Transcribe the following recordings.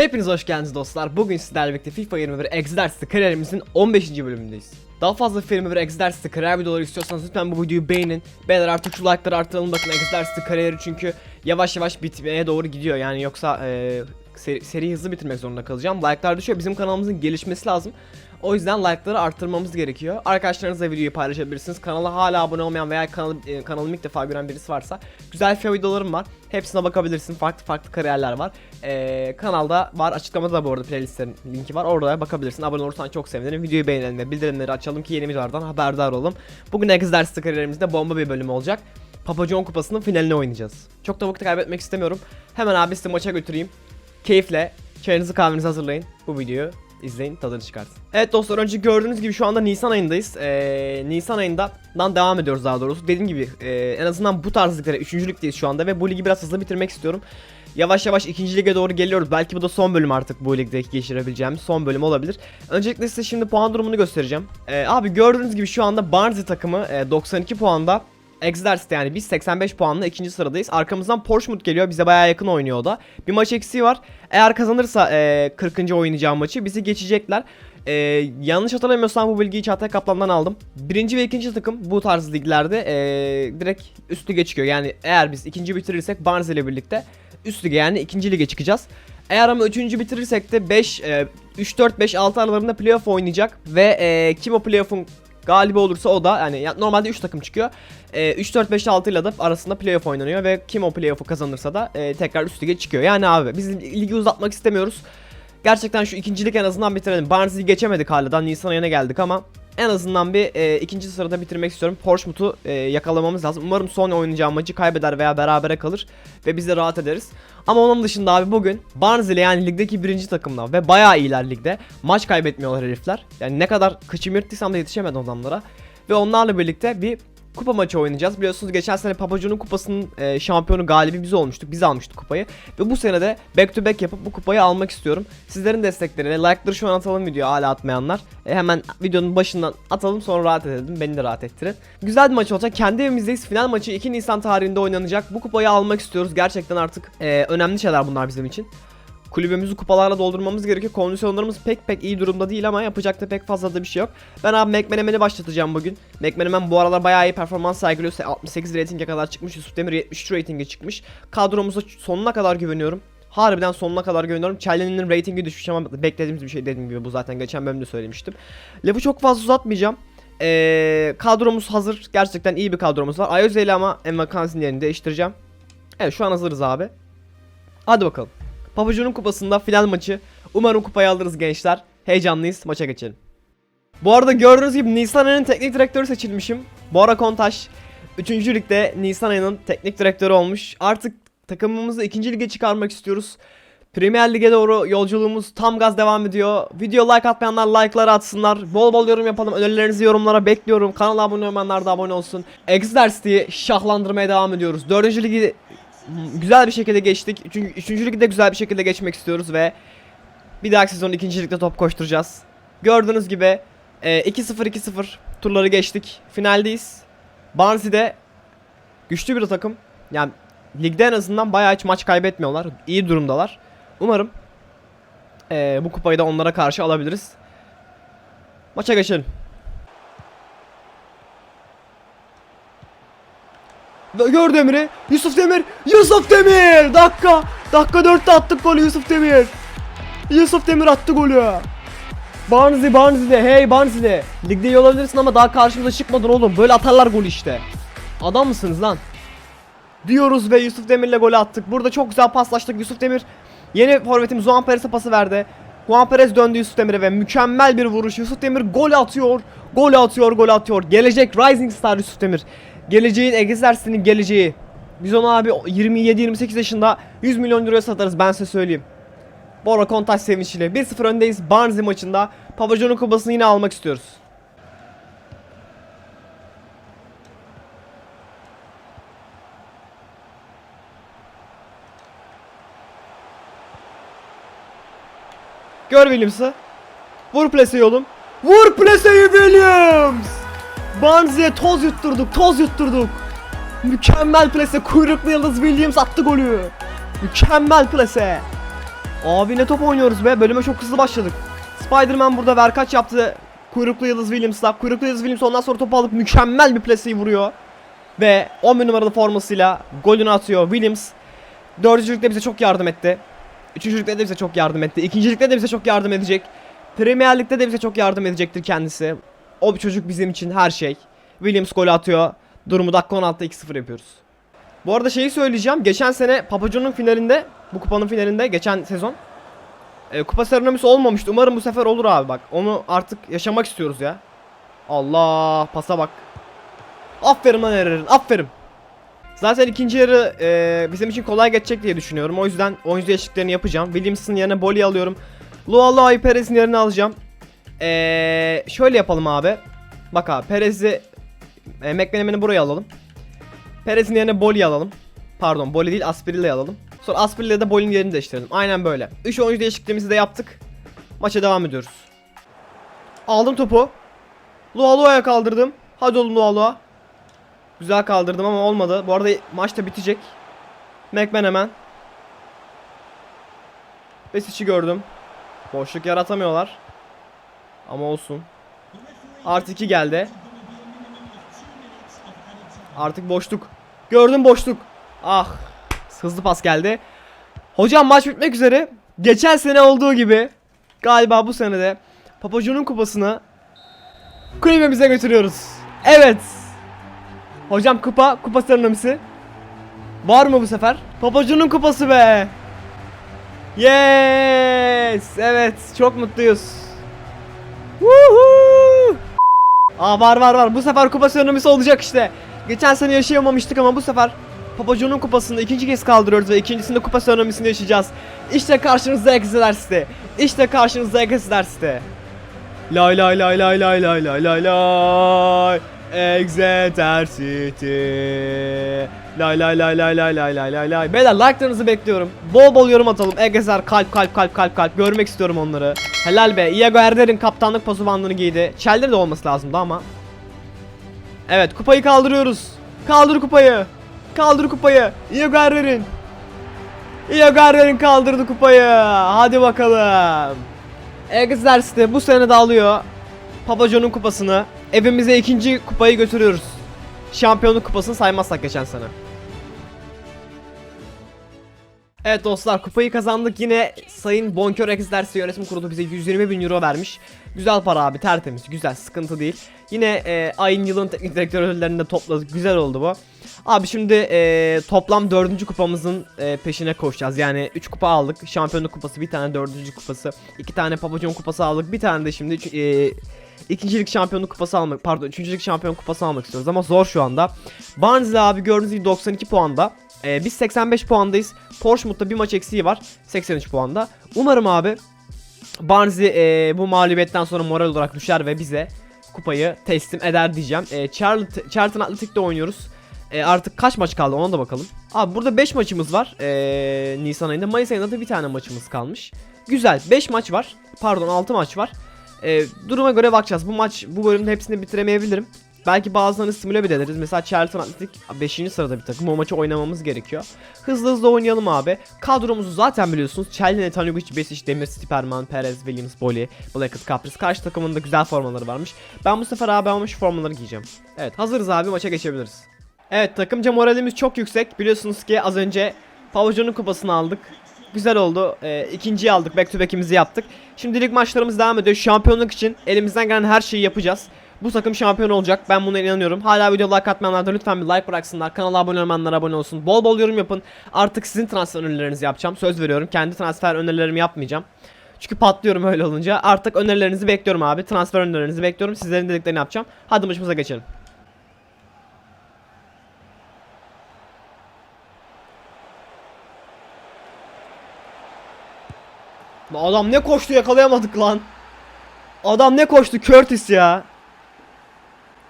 Hepiniz hoş geldiniz dostlar. Bugün sizlerle birlikte FIFA 21 Exercise kariyerimizin 15. bölümündeyiz. Daha fazla FIFA 21 Exercise kariyer videoları istiyorsanız lütfen bu videoyu beğenin. Beyler artık şu like'ları artıralım bakın Exercise kariyeri çünkü yavaş yavaş bitmeye doğru gidiyor. Yani yoksa e, seri, seri hızlı bitirmek zorunda kalacağım. Like'lar düşüyor. Bizim kanalımızın gelişmesi lazım. O yüzden like'ları arttırmamız gerekiyor. Arkadaşlarınızla videoyu paylaşabilirsiniz. Kanala hala abone olmayan veya kanalı, e, kanalımı ilk defa gören birisi varsa güzel FIFA videolarım var. Hepsine bakabilirsin. Farklı farklı kariyerler var. Ee, kanalda var. Açıklamada da bu arada playlistlerin linki var. Orada bakabilirsin. Abone olursan çok sevinirim. Videoyu beğenelim ve bildirimleri açalım ki yeni videolardan haberdar olalım. Bugün Exercise kariyerimizde bomba bir bölüm olacak. Papa John Kupası'nın finalini oynayacağız. Çok da vakit kaybetmek istemiyorum. Hemen abi sizi maça götüreyim. Keyifle çayınızı kahvenizi hazırlayın. Bu videoyu izleyin tadını çıkartın. Evet dostlar önce gördüğünüz gibi şu anda Nisan ayındayız. Ee, Nisan ayından devam ediyoruz daha doğrusu. Dediğim gibi e, en azından bu tarz liglere 3. ligdeyiz şu anda ve bu ligi biraz hızlı bitirmek istiyorum. Yavaş yavaş ikinci lige doğru geliyoruz. Belki bu da son bölüm artık bu ligdeki geçirebileceğimiz son bölüm olabilir. Öncelikle size şimdi puan durumunu göstereceğim. Ee, abi gördüğünüz gibi şu anda Barnsley takımı e, 92 puanda. Exeter yani biz 85 puanla ikinci sıradayız. Arkamızdan Portsmouth geliyor. Bize bayağı yakın oynuyor o da. Bir maç eksiği var. Eğer kazanırsa e, 40. oynayacağım maçı bizi geçecekler. E, yanlış hatırlamıyorsam bu bilgiyi Çağatay Kaplan'dan aldım. Birinci ve ikinci takım bu tarz liglerde e, direkt üst lige çıkıyor. Yani eğer biz ikinci bitirirsek Barnsley ile birlikte üst lige yani ikinci lige çıkacağız. Eğer ama üçüncü bitirirsek de 5, e, 3, 4, 5, 6 aralarında playoff oynayacak. Ve e, kim o playoff'un galibi olursa o da yani ya- normalde 3 takım çıkıyor. E, 3 4 5 6 ile de arasında playoff oynanıyor ve kim o playoff'u kazanırsa da e, tekrar üst lige çıkıyor. Yani abi biz ligi uzatmak istemiyoruz. Gerçekten şu ikincilik en azından bitirelim. Barnsley'i geçemedik hala daha Nisan ayına geldik ama en azından bir e, ikinci sırada bitirmek istiyorum. Portsmouth'u e, yakalamamız lazım. Umarım son oynayacağım maçı kaybeder veya berabere kalır ve biz de rahat ederiz. Ama onun dışında abi bugün Barnsley yani ligdeki birinci takımla ve bayağı iyiler ligde. Maç kaybetmiyorlar herifler. Yani ne kadar kıçım yırttıysam da yetişemedim adamlara. Ve onlarla birlikte bir kupa maçı oynayacağız. Biliyorsunuz geçen sene Papacu'nun kupasının e, şampiyonu galibi biz olmuştuk. Biz almıştık kupayı. Ve bu sene de back to back yapıp bu kupayı almak istiyorum. Sizlerin destekleriyle like'ları şu an atalım video hala atmayanlar. E, hemen videonun başından atalım sonra rahat edelim. Beni de rahat ettirin. Güzel bir maç olacak. Kendi evimizdeyiz. Final maçı 2 Nisan tarihinde oynanacak. Bu kupayı almak istiyoruz. Gerçekten artık e, önemli şeyler bunlar bizim için. Kulübümüzü kupalarla doldurmamız gerekiyor. Kondisyonlarımız pek pek iyi durumda değil ama yapacak da pek fazla da bir şey yok. Ben abi McManaman'i başlatacağım bugün. McManaman bu aralar bayağı iyi performans sergiliyor. 68 ratinge kadar çıkmış. Yusuf Demir 73 ratinge çıkmış. Kadromuza sonuna kadar güveniyorum. Harbiden sonuna kadar güveniyorum. Chelsea'nin ratingi düşmüş ama beklediğimiz bir şey dediğim gibi bu zaten geçen bölümde söylemiştim. Lafı çok fazla uzatmayacağım. Ee, kadromuz hazır. Gerçekten iyi bir kadromuz var. Ayoze ile ama Emma Kansin yerini değiştireceğim. Evet şu an hazırız abi. Hadi bakalım. Papacu'nun kupasında final maçı. Umarım kupayı alırız gençler. Heyecanlıyız. Maça geçelim. Bu arada gördüğünüz gibi Nisan ayının teknik direktörü seçilmişim. Bora Kontaş 3. ligde Nisan ayının teknik direktörü olmuş. Artık takımımızı 2. lige çıkarmak istiyoruz. Premier Lig'e doğru yolculuğumuz tam gaz devam ediyor. Video like atmayanlar like'ları atsınlar. Bol bol yorum yapalım. Önerilerinizi yorumlara bekliyorum. Kanala abone olmayanlar da abone olsun. Exeter City'yi şahlandırmaya devam ediyoruz. 4. ligi güzel bir şekilde geçtik. Çünkü 3. ligde güzel bir şekilde geçmek istiyoruz ve bir dahaki sezon 2. ligde top koşturacağız. Gördüğünüz gibi e, 2-0 2-0 turları geçtik. Finaldeyiz. Barnsley'de güçlü bir takım. Yani ligde en azından bayağı hiç maç kaybetmiyorlar. İyi durumdalar. Umarım e, bu kupayı da onlara karşı alabiliriz. Maça geçelim. Gör Demir'i. Yusuf Demir. Yusuf Demir. Dakika. Dakika 4'te attık golü Yusuf Demir. Yusuf Demir attı golü. Barnsley Barnsley. Hey Barnsley. Ligde iyi olabilirsin ama daha karşımıza çıkmadın oğlum. Böyle atarlar gol işte. Adam mısınız lan? Diyoruz ve Yusuf Demir'le golü attık. Burada çok güzel paslaştık. Yusuf Demir yeni forvetimiz Juan Perez'e pası verdi. Juan Perez döndü Yusuf Demir'e ve mükemmel bir vuruş. Yusuf Demir gol atıyor. Gol atıyor, gol atıyor. Gelecek Rising Star Yusuf Demir. Geleceğin Egezersin'in geleceği. Biz onu abi 27-28 yaşında 100 milyon euroya satarız ben size söyleyeyim. Bora Kontaş sevinçliyle 1-0 öndeyiz Barnsley maçında. Papajon'un kupasını yine almak istiyoruz. Gör Williams'ı. Vur plaseyi oğlum. Vur plaseyi Williams. Barnsley'e toz yutturduk, toz yutturduk. Mükemmel plase, kuyruklu yıldız Williams attı golü. Mükemmel plase. Abi ne top oynuyoruz be. Bölüme çok hızlı başladık. Spider-Man burada verkaç yaptı. Kuyruklu Yıldız Williams'la. Kuyruklu Yıldız Williams ondan sonra topu alıp mükemmel bir plaseyi vuruyor. Ve 11 numaralı formasıyla golünü atıyor Williams. Dördüncülükte bize çok yardım etti. Üçüncülükte de bize çok yardım etti. İkincilikte de bize çok yardım edecek. Premier Lig'de de bize çok yardım edecektir kendisi. O çocuk bizim için her şey. Williams gol atıyor. Durumu dakika 16'da 2-0 yapıyoruz. Bu arada şeyi söyleyeceğim. Geçen sene Papajo'nun finalinde, bu kupanın finalinde geçen sezon e, kupa seremonisi olmamıştı. Umarım bu sefer olur abi bak. Onu artık yaşamak istiyoruz ya. Allah pasa bak. Aferin lan Eren'in aferin. Zaten ikinci yarı e, bizim için kolay geçecek diye düşünüyorum. O yüzden oyuncu değişikliklerini yapacağım. Williams'ın yerine Boli alıyorum. Lua Lua'yı Perez'in yerine alacağım. E, şöyle yapalım abi. Bak abi Perez'i e, McManaman'ı buraya alalım. Perez'in yerine Boli alalım. Pardon Boli değil Aspirilla'yı alalım. Sonra Aspirilla'da de Boli'nin yerini değiştirelim. Aynen böyle. 3 oyuncu değişikliğimizi de yaptık. Maça devam ediyoruz. Aldım topu. Lua Lua'ya kaldırdım. Hadi oğlum Lua Lua. Güzel kaldırdım ama olmadı. Bu arada maç da bitecek. McManaman. Besic'i gördüm. Boşluk yaratamıyorlar. Ama olsun. Artı 2 geldi. Artık boşluk. Gördüm boşluk. Ah. Hızlı pas geldi. Hocam maç bitmek üzere. Geçen sene olduğu gibi galiba bu sene de Papacu'nun kupasını kulübemize götürüyoruz. Evet. Hocam kupa, kupa seremonisi. Var mı bu sefer? Papacu'nun kupası be. Yes. Evet, çok mutluyuz. Woohoo! Aa var var var. Bu sefer kupa seremonisi olacak işte. Geçen sene yaşayamamıştık ama bu sefer Papacu'nun kupasını ikinci kez kaldırıyoruz ve ikincisinde kupa seremonisini yaşayacağız. İşte karşınızda Exeter City. İşte karşınızda Exeter City. Lay lay lay lay lay lay lay lay lay Exeter Lay lay lay lay lay lay lay lay lay. Beyler like'larınızı bekliyorum. Bol bol yorum atalım. Exeter kalp kalp kalp kalp kalp. Görmek istiyorum onları. Helal be. Iago Erder'in kaptanlık pasu bandını giydi. Çeldir de olması lazımdı ama. Evet kupayı kaldırıyoruz. Kaldır kupayı. Kaldır kupayı. Iago Erder'in Iago Erder'in kaldırdı kupayı. Hadi bakalım. Exeter City bu sene de alıyor Papajo'nun kupasını. Evimize ikinci kupayı götürüyoruz. Şampiyonluk kupasını saymazsak geçen sene. Evet dostlar kupayı kazandık yine Sayın Bonkör Exeter City yönetim kurulu bize 120 bin euro vermiş. Güzel para abi tertemiz güzel sıkıntı değil. Yine e, ayın yılın teknik direktör ödüllerini de topladık güzel oldu bu. Abi şimdi e, toplam dördüncü kupamızın e, peşine koşacağız. Yani 3 kupa aldık. Şampiyonluk kupası, bir tane dördüncü kupası, iki tane Papajon kupası aldık. Bir tane de şimdi e, ikincilik şampiyonluk kupası almak, pardon üçüncülük şampiyon kupası almak istiyoruz ama zor şu anda. Barnsley abi gördüğünüz gibi 92 puanda. E, biz 85 puandayız. Portsmouth'ta bir maç eksiği var. 83 puanda. Umarım abi Barnsley e, bu mağlubiyetten sonra moral olarak düşer ve bize kupayı teslim eder diyeceğim. E, Charlton, Charlton Athletic'te oynuyoruz. E, artık kaç maç kaldı ona da bakalım. Abi burada 5 maçımız var e, Nisan ayında. Mayıs ayında da bir tane maçımız kalmış. Güzel 5 maç var. Pardon 6 maç var. E, duruma göre bakacağız. Bu maç bu bölümde hepsini bitiremeyebilirim. Belki bazılarını simüle bir deneriz. Mesela Charlton Athletic 5. sırada bir takım. O maçı oynamamız gerekiyor. Hızlı hızlı oynayalım abi. Kadromuzu zaten biliyorsunuz. Chelsea, Tanugic, Besic, Demir, Stiperman, Perez, Williams, Boli, Blackett, Caprice. Karşı takımın da güzel formaları varmış. Ben bu sefer abi ama şu formaları giyeceğim. Evet hazırız abi maça geçebiliriz. Evet takımca moralimiz çok yüksek. Biliyorsunuz ki az önce Pavajon'un kupasını aldık. Güzel oldu. Ee, ikinciyi aldık. Back to back'imizi yaptık. Şimdi lig maçlarımız devam ediyor. Şampiyonluk için elimizden gelen her şeyi yapacağız. Bu takım şampiyon olacak. Ben buna inanıyorum. Hala video like atmayanlar da lütfen bir like bıraksınlar. Kanala abone olmayanlar abone olsun. Bol bol yorum yapın. Artık sizin transfer önerilerinizi yapacağım. Söz veriyorum. Kendi transfer önerilerimi yapmayacağım. Çünkü patlıyorum öyle olunca. Artık önerilerinizi bekliyorum abi. Transfer önerilerinizi bekliyorum. Sizlerin dediklerini yapacağım. Hadi maçımıza geçelim. Adam ne koştu yakalayamadık lan. Adam ne koştu Curtis ya.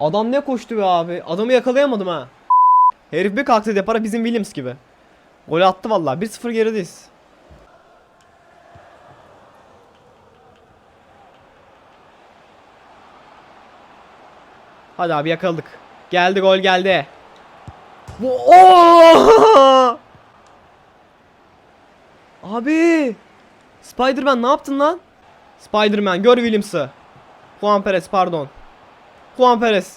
Adam ne koştu be abi. Adamı yakalayamadım ha. Herif bir kalktı depara bizim Williams gibi. Gol attı vallahi. 1-0 gerideyiz. Hadi abi yakaladık. Geldi gol geldi. Bu! Abi Spider-Man ne yaptın lan? Spider-Man gör Williams'ı. Juan Perez pardon. Juan Perez.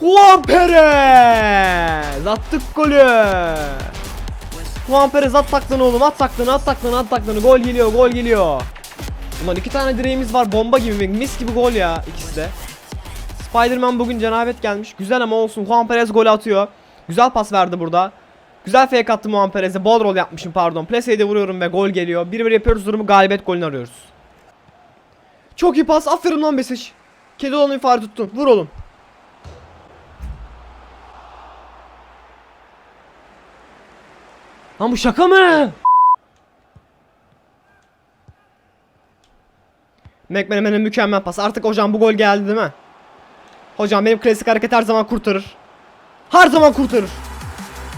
Juan Perez! Attık golü. Juan Perez at taklını oğlum at taklını at taklını at taklını gol geliyor gol geliyor. Ulan iki tane direğimiz var bomba gibi mis gibi gol ya ikisi de. Spider-Man bugün cenabet gelmiş. Güzel ama olsun. Juan Perez gol atıyor. Güzel pas verdi burada. Güzel fake attı Juan Perez'e. Ball roll yapmışım pardon. Place'e de vuruyorum ve gol geliyor. 1-1 yapıyoruz durumu galibiyet golünü arıyoruz. Çok iyi pas. Aferin lan Besic. Kedi olanı ifade tuttun. Vur oğlum. Lan bu şaka mı? McManaman'ın mükemmel pas. Artık hocam bu gol geldi değil mi? Hocam benim klasik hareket her zaman kurtarır. Her zaman kurtarır.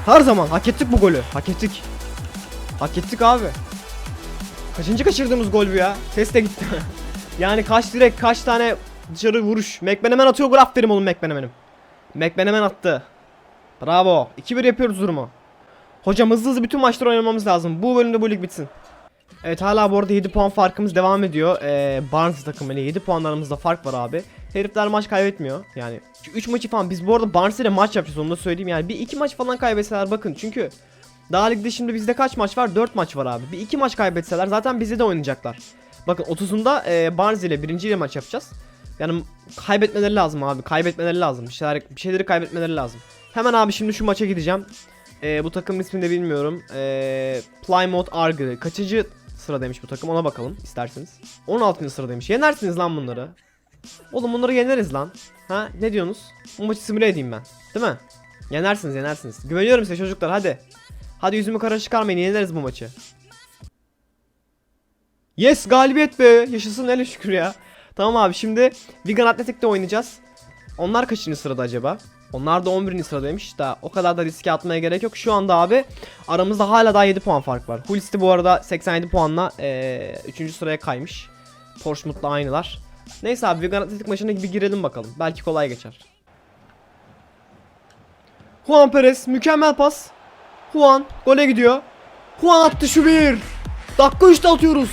Her zaman. Hak ettik bu golü. Hak ettik. Hak ettik abi. Kaçıncı kaçırdığımız gol bu ya? Ses de gitti. yani kaç direkt kaç tane dışarı vuruş. McManaman atıyor gol aferin oğlum McManaman'ım. McManaman attı. Bravo. 2-1 yapıyoruz durumu. Hocam hızlı hızlı bütün maçları oynamamız lazım. Bu bölümde bu lig bitsin. Evet hala bu arada 7 puan farkımız devam ediyor. Ee, Barnes takımıyla 7 puanlarımızda fark var abi. Herifler maç kaybetmiyor. Yani 3 maçı falan biz bu arada Barnes ile maç yapacağız onu da söyleyeyim. Yani bir 2 maç falan kaybetseler bakın çünkü daha ligde şimdi bizde kaç maç var? 4 maç var abi. Bir 2 maç kaybetseler zaten bizde de oynayacaklar. Bakın 30'unda e, Barnes ile birinci ile maç yapacağız. Yani kaybetmeleri lazım abi. Kaybetmeleri lazım. Bir şeyler bir şeyleri kaybetmeleri lazım. Hemen abi şimdi şu maça gideceğim. E, bu takımın ismini de bilmiyorum. E, Plymouth Argyle. Kaçıncı sıradaymış bu takım ona bakalım isterseniz. 16. sıradaymış. Yenersiniz lan bunları. Oğlum bunları yeneriz lan. Ha ne diyorsunuz? Bu maçı simüle edeyim ben. Değil mi? Yenersiniz yenersiniz. Güveniyorum size çocuklar hadi. Hadi yüzümü kara çıkarmayın yeneriz bu maçı. Yes galibiyet be. Yaşasın hele şükür ya. Tamam abi şimdi Wigan Athletic'te oynayacağız. Onlar kaçıncı sırada acaba? Onlar da 11. sıradaymış da o kadar da riske atmaya gerek yok. Şu anda abi aramızda hala daha 7 puan fark var. Hulsti bu arada 87 puanla 3. sıraya kaymış. Portsmouth'la aynılar. Neyse abi Wigan Athletic maçına bir girelim bakalım. Belki kolay geçer. Juan Perez mükemmel pas. Juan gole gidiyor. Juan attı şu bir. Dakika 3'te atıyoruz.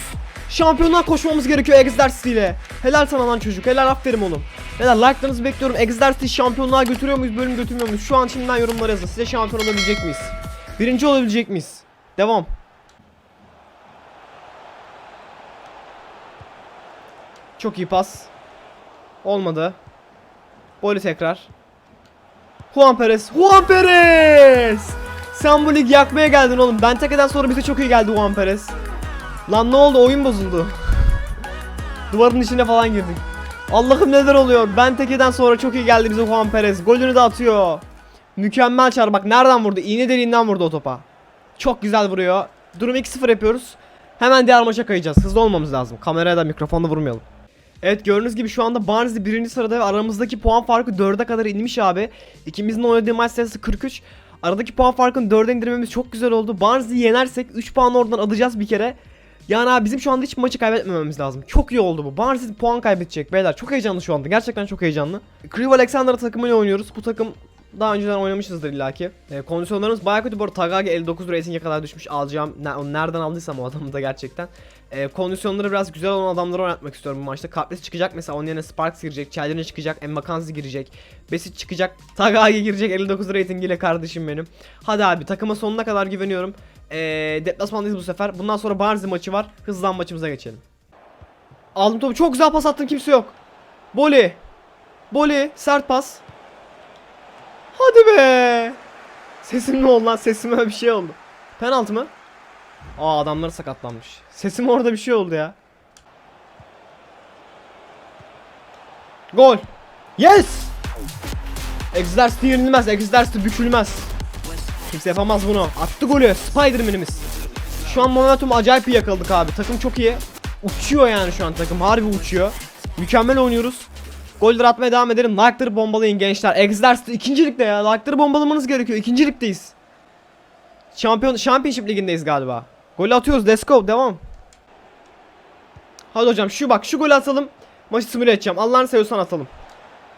Şampiyonluğa koşmamız gerekiyor Exercise ile. Helal sana lan çocuk. Helal aferin oğlum. Helal like'larınızı bekliyorum. Exercise şampiyonluğa götürüyor muyuz bölüm götürmüyor muyuz? Şu an şimdiden yorumlara yazın. Size şampiyon olabilecek miyiz? Birinci olabilecek miyiz? Devam. Çok iyi pas. Olmadı. Golü tekrar. Juan Perez. Juan Perez! Sen bu lig yakmaya geldin oğlum. Benteke'den sonra bize çok iyi geldi Juan Perez. Lan ne oldu? Oyun bozuldu. Duvarın içine falan girdik. Allah'ım neler oluyor? Benteke'den sonra çok iyi geldi bize Juan Perez. Golünü de atıyor. Mükemmel çar. Bak nereden vurdu? İğne deliğinden vurdu o topa. Çok güzel vuruyor. Durum 2-0 yapıyoruz. Hemen diğer maça kayacağız. Hızlı olmamız lazım. Kameraya da mikrofonda vurmayalım. Evet gördüğünüz gibi şu anda Barnsley birinci sırada ve aramızdaki puan farkı 4'e kadar inmiş abi. İkimizin oynadığı maç sayısı 43. Aradaki puan farkını 4'e indirmemiz çok güzel oldu. Barnsley'i yenersek 3 puan oradan alacağız bir kere. Yani abi bizim şu anda hiç maçı kaybetmememiz lazım. Çok iyi oldu bu. Barnsley puan kaybedecek beyler. Çok heyecanlı şu anda. Gerçekten çok heyecanlı. Crew Alexander takımıyla oynuyoruz. Bu takım daha önceden oynamışızdır illaki. E, kondisyonlarımız bayağı kötü bu arada Tagagi 59 rating'e kadar düşmüş alacağım. Ne, onu nereden aldıysam o adamı da gerçekten. E, kondisyonları biraz güzel olan adamları oynatmak istiyorum bu maçta. Kapris çıkacak mesela onun yerine Sparks girecek, Challenger çıkacak, Emmakanzi girecek, Besit çıkacak, Tagagi girecek 59 rating ile kardeşim benim. Hadi abi takıma sonuna kadar güveniyorum. E, deplasmandayız bu sefer. Bundan sonra Barnsley maçı var. Hızlan maçımıza geçelim. Aldım topu. Çok güzel pas attın kimse yok. Boli. Boli. Sert pas. Hadi be. Sesim ne oldu lan? Sesime bir şey oldu. Penaltı mı? Aa adamlar sakatlanmış. Sesim orada bir şey oldu ya. Gol. Yes. Exers'te yenilmez. Exers'te bükülmez. Kimse yapamaz bunu. Attı golü. Spider-Man'imiz. Şu an momentum acayip iyi yakaladık abi. Takım çok iyi. Uçuyor yani şu an takım. Harbi uçuyor. Mükemmel oynuyoruz. Golleri atmaya devam edelim. Like'ları bombalayın gençler. Exers'te ikincilikte ya. Like'ları bombalamanız gerekiyor. İkincilikteyiz. Şampiyon Championship ligindeyiz galiba. Gol atıyoruz. Let's go. Devam. Hadi hocam şu bak şu golü atalım. Maçı simüle edeceğim. Allah'ını seviyorsan atalım.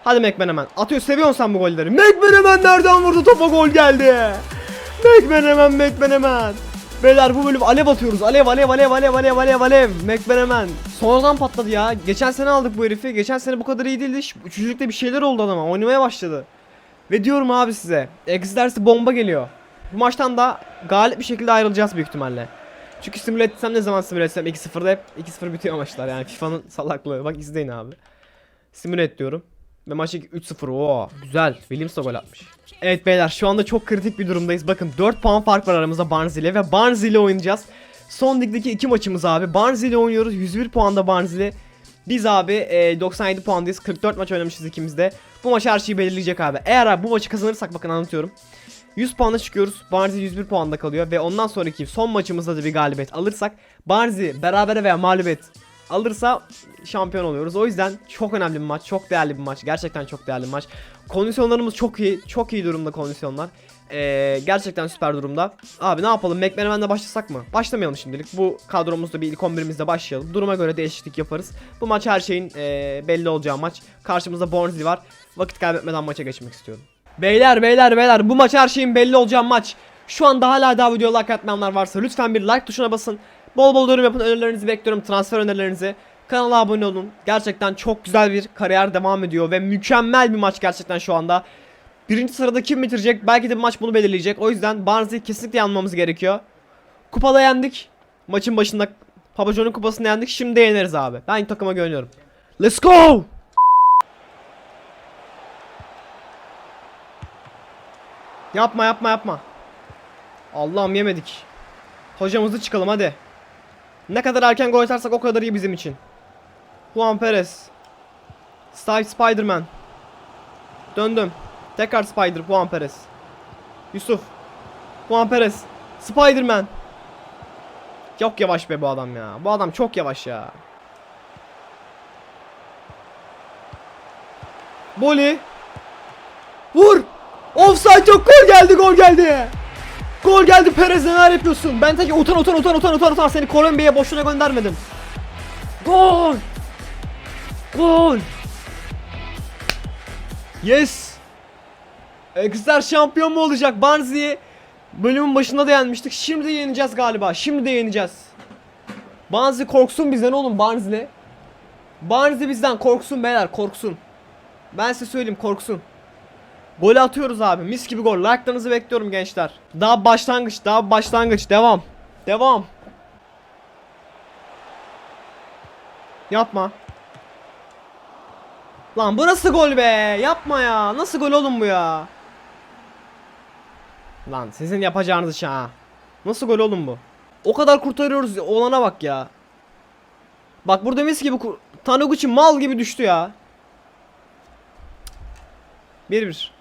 Hadi McManaman. Atıyor seviyorsun sen bu golleri. McManaman nereden vurdu topa gol geldi. McManaman McManaman. Beyler bu bölüm alev atıyoruz. Alev alev alev alev alev alev alev. McManaman. Sonradan patladı ya. Geçen sene aldık bu herifi. Geçen sene bu kadar iyi değildi. Üçüncülükte bir şeyler oldu adama. Oynamaya başladı. Ve diyorum abi size. Exer'si bomba geliyor. Bu maçtan da galip bir şekilde ayrılacağız büyük ihtimalle. Çünkü simüle etsem ne zaman simüle etsem 2-0'da hep 2-0 bitiyor maçlar yani FIFA'nın salaklığı. Bak izleyin abi. Simüle et diyorum. Ve maç 3-0. Oo, güzel. Williams da gol atmış. Evet beyler şu anda çok kritik bir durumdayız. Bakın 4 puan fark var aramızda Barnsley ile ve Barnsley ile oynayacağız. Son ligdeki iki maçımız abi. Barnsley ile oynuyoruz. 101 puanda Barnsley. Biz abi e, 97 puandayız. 44 maç oynamışız ikimiz de. Bu maç her şeyi belirleyecek abi. Eğer abi bu maçı kazanırsak bakın anlatıyorum. 100 puana çıkıyoruz. Barnsley 101 puanda kalıyor ve ondan sonraki son maçımızda da bir galibiyet alırsak Barnsley berabere veya mağlubiyet alırsa şampiyon oluyoruz. O yüzden çok önemli bir maç, çok değerli bir maç. Gerçekten çok değerli bir maç. Kondisyonlarımız çok iyi, çok iyi durumda kondisyonlar. Ee, gerçekten süper durumda. Abi ne yapalım? McManaman'la başlasak mı? Başlamayalım şimdilik. Bu kadromuzda bir ilk 11'imizde başlayalım. Duruma göre değişiklik yaparız. Bu maç her şeyin ee, belli olacağı maç. Karşımızda Barnsley var. Vakit kaybetmeden maça geçmek istiyorum. Beyler beyler beyler bu maç her şeyin belli olacağı maç. Şu anda hala daha video like atmayanlar varsa lütfen bir like tuşuna basın. Bol bol yorum yapın önerilerinizi bekliyorum transfer önerilerinizi. Kanala abone olun. Gerçekten çok güzel bir kariyer devam ediyor ve mükemmel bir maç gerçekten şu anda. Birinci sırada kim bitirecek? Belki de bu maç bunu belirleyecek. O yüzden Barnsley'i kesinlikle yanmamız gerekiyor. Kupada yendik. Maçın başında Papa John'un kupasını yendik. Şimdi yeneriz abi. Ben takıma güveniyorum. Let's go! Yapma yapma yapma. Allah'ım yemedik. Hocamızı çıkalım hadi. Ne kadar erken gol atarsak o kadar iyi bizim için. Juan Perez. Style Spiderman. Döndüm. Tekrar Spider Juan Perez. Yusuf. Juan Perez. Spiderman. Çok yavaş be bu adam ya. Bu adam çok yavaş ya. Boli. Vur. Offside yok gol geldi gol geldi. Gol geldi Perez neler yapıyorsun? Ben tek utan utan utan utan utan utan seni Kolombiya'ya boşuna göndermedim. Gol. Gol. Yes. Exeter şampiyon mu olacak? Barnsley'i bölümün başında da yenmiştik. Şimdi de yeneceğiz galiba. Şimdi de yeneceğiz. Barnsley korksun bizden oğlum Barnsley. Barnsley bizden korksun beyler korksun. Ben size söyleyeyim korksun. Gol atıyoruz abi. Mis gibi gol. Like'larınızı bekliyorum gençler. Daha başlangıç, daha başlangıç. Devam. Devam. Yapma. Lan bu nasıl gol be? Yapma ya. Nasıl gol oğlum bu ya? Lan sizin yapacağınız iş ha. Nasıl gol oğlum bu? O kadar kurtarıyoruz. Olana bak ya. Bak burada mis gibi Taniguchi mal gibi düştü ya. 1-1.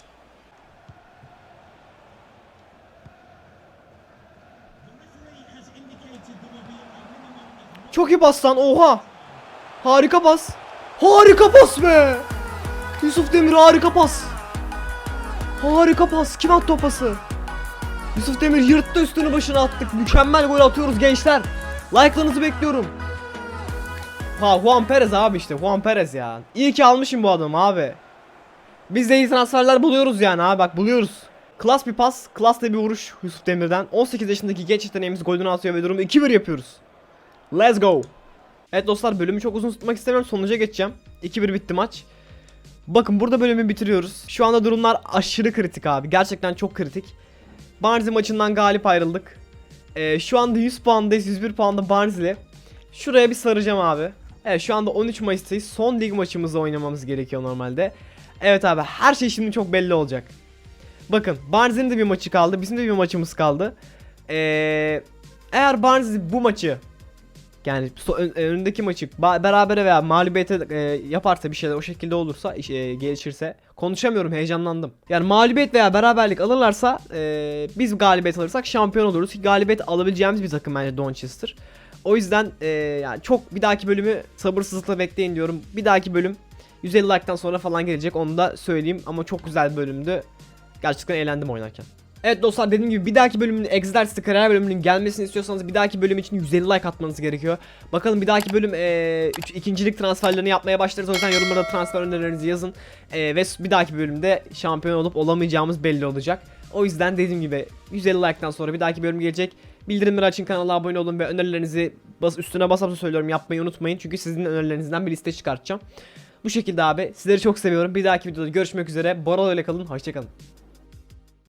Çok iyi pas lan oha. Harika pas. Harika pas be. Yusuf Demir harika pas. Harika pas. Kim attı o pası? Yusuf Demir yırttı üstünü başına attık. Mükemmel gol atıyoruz gençler. Like'larınızı bekliyorum. Ha Juan Perez abi işte Juan Perez ya. İyi ki almışım bu adamı abi. Biz de iyi transferler buluyoruz yani abi bak buluyoruz. Klas bir pas, klas da bir vuruş Yusuf Demir'den. 18 yaşındaki genç yeteneğimiz golünü atıyor ve durumu 2-1 yapıyoruz. Let's go. Evet dostlar bölümü çok uzun tutmak istemiyorum. Sonuca geçeceğim. 2-1 bitti maç. Bakın burada bölümü bitiriyoruz. Şu anda durumlar aşırı kritik abi. Gerçekten çok kritik. Barnsley maçından galip ayrıldık. Ee, şu anda 100 puandayız. 101 puanda Barnsley. Şuraya bir saracağım abi. Evet şu anda 13 Mayıs'tayız. Son lig maçımızı oynamamız gerekiyor normalde. Evet abi her şey şimdi çok belli olacak. Bakın Barnsley'nin de bir maçı kaldı. Bizim de bir maçımız kaldı. Ee, eğer Barnsley bu maçı yani so- ön- önündeki maçı berabere veya mağlubiyete e, yaparsa bir şeyler o şekilde olursa e, gelişirse konuşamıyorum heyecanlandım. Yani mağlubiyet veya beraberlik alırlarsa e, biz galibiyet alırsak şampiyon oluruz. Ki galibiyet alabileceğimiz bir takım bence Donchester. O yüzden e, yani çok bir dahaki bölümü sabırsızlıkla bekleyin diyorum. Bir dahaki bölüm 150 like'tan sonra falan gelecek onu da söyleyeyim ama çok güzel bir bölümdü. Gerçekten eğlendim oynarken. Evet dostlar dediğim gibi bir dahaki bölümün Exercise kariyer bölümünün gelmesini istiyorsanız bir dahaki bölüm için 150 like atmanız gerekiyor. Bakalım bir dahaki bölüm ee, üç, ikincilik transferlerini yapmaya başlarız. O yüzden yorumlara transfer önerilerinizi yazın. E, ve bir dahaki bölümde şampiyon olup olamayacağımız belli olacak. O yüzden dediğim gibi 150 like'tan sonra bir dahaki bölüm gelecek. Bildirimleri açın kanala abone olun ve önerilerinizi bas üstüne basa basa söylüyorum yapmayı unutmayın. Çünkü sizin önerilerinizden bir liste çıkartacağım. Bu şekilde abi sizleri çok seviyorum. Bir dahaki videoda görüşmek üzere. Boralo ile kalın. Hoşçakalın.